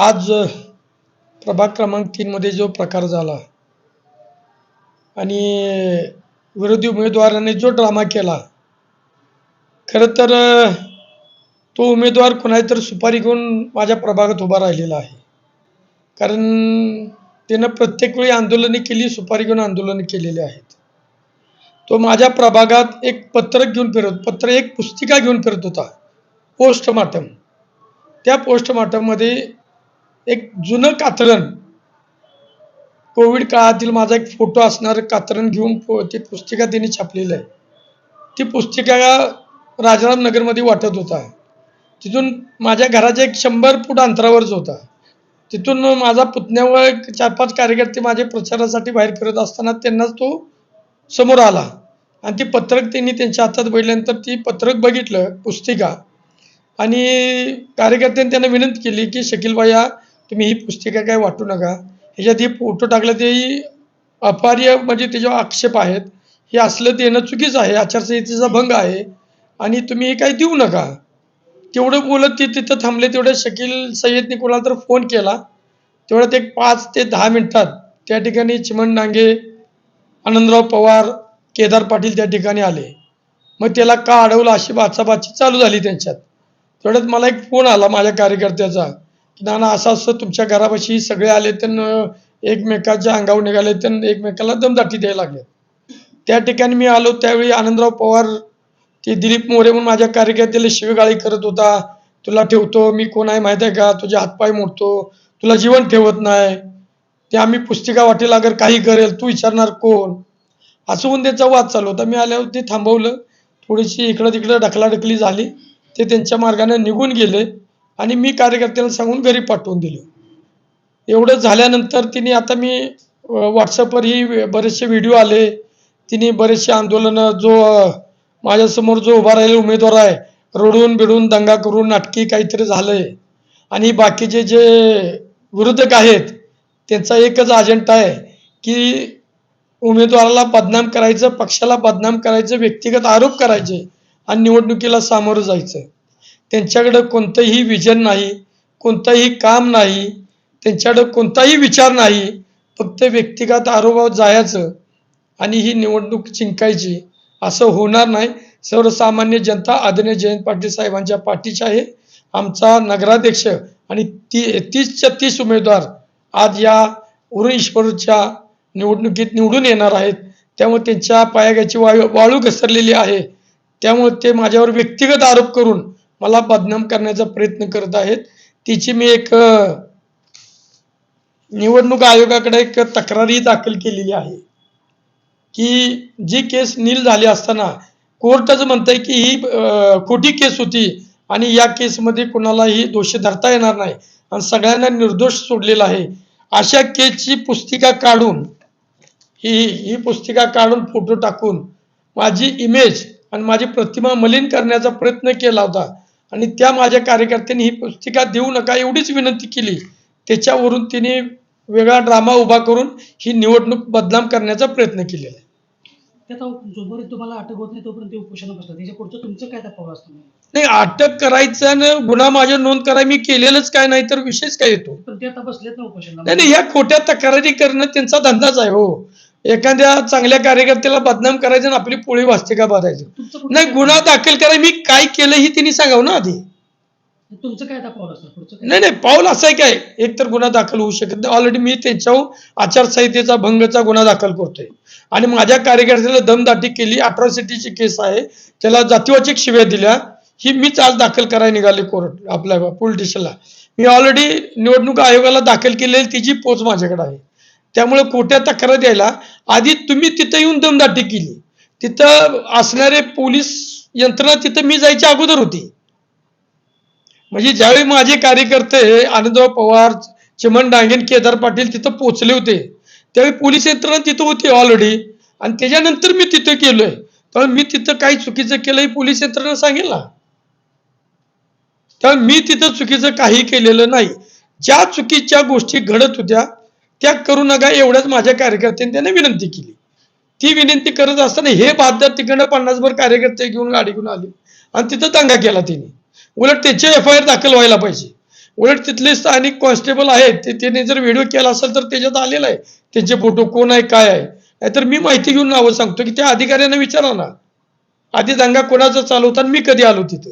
आज प्रभाग क्रमांक तीनमध्ये जो प्रकार झाला आणि विरोधी उमेदवाराने जो ड्रामा केला खरं तर तो उमेदवार कुणातरी सुपारी घेऊन माझ्या प्रभागात उभा राहिलेला आहे. कारण त्यानं प्रत्येक वेळी आंदोलने केली सुपारी घेऊन आंदोलनं केलेली आहेत. तो माझ्या प्रभागात एक पत्रक घेऊन फिरत पत्र एक पुस्तिका घेऊन फिरत होता पोस्टमार्टम. त्या पोस्टमार्टममध्ये एक जुनं कातरण. कोविड काळातील माझा एक फोटो असणारं कातरण घेऊन पो- ती पुस्तिका त्यांनी छापलेली आहे. ती पुस्तिका राजाराम नगरमध्ये वाटत होता. तिथून माझ्या घराच्या एक शंभर फूट अंतरावरच होता. तिथून माझा पुतण्यावर एक चार पाच कार्यकर्ते माझे प्रचारासाठी बाहेर फिरत असताना त्यांनाच तो समोर आला. आणि ती पत्रक त्यांनी त्यांच्या हातात बैठल्यानंतर ती पत्रक बघितलं पुस्तिका. आणि कार्यकर्त्यांनी त्यांना विनंती केली की शकील भैया तुम्ही ही पुस्तिका काय वाटू नका. ह्याच्यात हे फोटो टाकलं तेही अपार्य म्हणजे त्याच्यावर आक्षेप आहेत हे असलं देणं चुकीचं आहे. आचारसंहितेचा भंग आहे. आणि तुम्ही हे काही देऊ नका. तेवढं बोलत ते तिथं थांबले तेवढं शकील सय्यदने कोणाला तर फोन केला. तेवढ्यात एक पाच ते दहा मिनिटात त्या ठिकाणी चिमण डांगे आनंदराव पवार केदार पाटील त्या ठिकाणी आले. मग त्याला का अडवलं? अशी बाचाबाची चालू झाली त्यांच्यात. तेवढ्यात मला एक फोन आला माझ्या कार्यकर्त्याचा. नाना असं असं तुमच्या घरापाशी सगळे आले तर एकमेकाच्या अंगावर निघाले तर एकमेकाला दमदाटी द्यायला लागले. त्या ठिकाणी मी आलो त्यावेळी आनंदराव पवार ते दिलीप मोरे म्हणून माझ्या कार्यकर्त्याला शिवगाळी करत होता. तुला ठेवतो मी कोण आहे माहीत आहे का? तुझे हातपाय मोडतो. तुला जीवन ठेवत नाही. ते आम्ही पुस्तिका वाटेल अगर काही करेल तू विचारणार कोण? असं होऊन त्यांचा वाद चालू होता. मी आल्यावर ते थांबवलं. थोडीशी इकडं तिकडं ढकलाढकली झाली. ते त्यांच्या मार्गाने निघून गेले. आणि मी कार्यकर्त्याला सांगून घरी पाठवून दिलं. एवढं झाल्यानंतर तिने आता मी व्हॉट्सअपवरही बरेचसे व्हिडिओ आले. तिने बरेचसे आंदोलनं जो माझ्यासमोर जो उभा राहिलेला उमेदवार आहे रडून बिडून दंगा करून नाटकी काहीतरी झालंय. आणि बाकीचे जे विरोधक आहेत त्यांचा एकच अजेंडा आहे की उमेदवाराला बदनाम करायचं पक्षाला बदनाम करायचं व्यक्तिगत आरोप करायचे आणि निवडणुकीला सामोरं जायचं. त्यांच्याकडं कोणतंही विजन नाही कोणतंही काम नाही त्यांच्याकडं कोणताही विचार नाही फक्त व्यक्तिगत आरोपावर जायचं आणि ही निवडणूक जिंकायची. असं होणार नाही. सर्वसामान्य जनता आदरणीय जयंत पाटील साहेबांच्या पाठीची आहे. आमचा नगराध्यक्ष आणि ती तीसच्या तीस उमेदवार आज या उरण ईश्वरच्या निवडणुकीत निवडून येणार आहेत. त्यामुळे त्यांच्या पायागाची वाळू वाळू घसरलेली आहे. त्यामुळे ते माझ्यावर व्यक्तिगत आरोप करून मला बदनाम करण्याचा प्रयत्न करत आहेत. तिची मी एक निवडणूक आयोगाकडे एक तक्रारही दाखल केलेली आहे. की जी केस नील झाली असताना कोर्टच म्हणतंय की ही खोटी केस होती आणि या केसमध्ये कोणालाही दोषी धरता येणार नाही आणि सगळ्यांना निर्दोष सोडलेला आहे. अशा केसची पुस्तिका काढून ही ही पुस्तिका काढून फोटो टाकून माझी इमेज आणि माझी प्रतिमा मलिन करण्याचा प्रयत्न केला होता. आणि त्या माझ्या कार्यकर्त्यांनी ही पुस्तिका देऊ नका एवढीच विनंती केली. त्याच्यावरून तिने वेगळा ड्रामा उभा करून ही निवडणूक बदनाम करण्याचा प्रयत्न केलेला आहे. ते आता जोपर्यंत तुम्हाला अटक होत नाही तोपर्यंत ते उपोषण बसतात. त्याच्या पुढचं तुमचं काय त्या पाऊल असतं? नाही अटक करायचं आणि गुन्हा माझ्या नोंद कराय मी केलेलंच काय नाही तर विशेष काय येतो? पण ते आता बसलेत ना उपोषणला नाही नाही ह्या खोट्या तक्रारी करणं त्यांचा धंदाच आहे हो. एखाद्या चांगल्या कार्यकर्त्याला बदनाम करायचं आणि आपली पोळी वाचते का पुढचं नाही गुन्हा दाखल कराय मी काय केलं ही त्यांनी सांगावं ना आधी. तुमचं काय पाऊल नाही नाही पाऊल असं आहे काय? एक तर गुन्हा दाखल होऊ शकत नाही. ऑलरेडी मी त्यांच्यावर आचारसंहितेचा भंगचा गुन्हा दाखल करतोय. आणि माझ्या कार्यकर्त्याला दमदाटी केली अट्रॉसिटीची केस आहे. त्याला जातीवाचक शिव्या दिल्या. ही मीच आज दाखल करायला निघाले कोर्ट आपल्या पोलीस स्टेशनला. मी ऑलरेडी निवडणूक आयोगाला दाखल केलेली तिची पोच माझ्याकडे आहे. त्यामुळे खोट्या तक्रार द्यायला आधी तुम्ही तिथं येऊन दमदाटी केली. तिथं असणारे पोलीस यंत्रणा तिथं मी जायच्या अगोदर होती. म्हणजे ज्यावेळी माझे कार्यकर्ते आनंदराव पवार चिमन डांगेन केदार पाटील तिथं पोचले होते त्यावेळी पोलीस यंत्रणा तिथं होती ऑलरेडी आणि त्याच्यानंतर मी तिथं केलोय. त्यामुळे मी तिथं काही चुकीचं केलं हे पोलीस यंत्रणा सांगेल ना त्यामुळे मी तिथं चुकीचं काही केलेलं नाही. ज्या चुकीच्या गोष्टी घडत होत्या त्या करू नका एवढ्याच माझ्या कार्यकर्त्यांनी त्यांना विनंती केली. ती विनंती करत असताना हे बहादर तिकडं पन्नासभर कार्यकर्ते घेऊन गाडी घेऊन आले. आणि तिथं दंगा केला तिने. उलट त्याचे एफ आय आर दाखल व्हायला पाहिजे. उलट तिथले स्थानिक कॉन्स्टेबल आहेत ते त्याने जर व्हिडिओ केला असेल तर त्याच्यात आलेला आहे. त्यांचे फोटो कोण आहे काय आहे? नाहीतर मी माहिती घेऊन नावं सांगतो की त्या अधिकाऱ्यांना विचारा ना. आधी दंगा कोणाचा चालू होता आणि मी कधी आलो तिथं?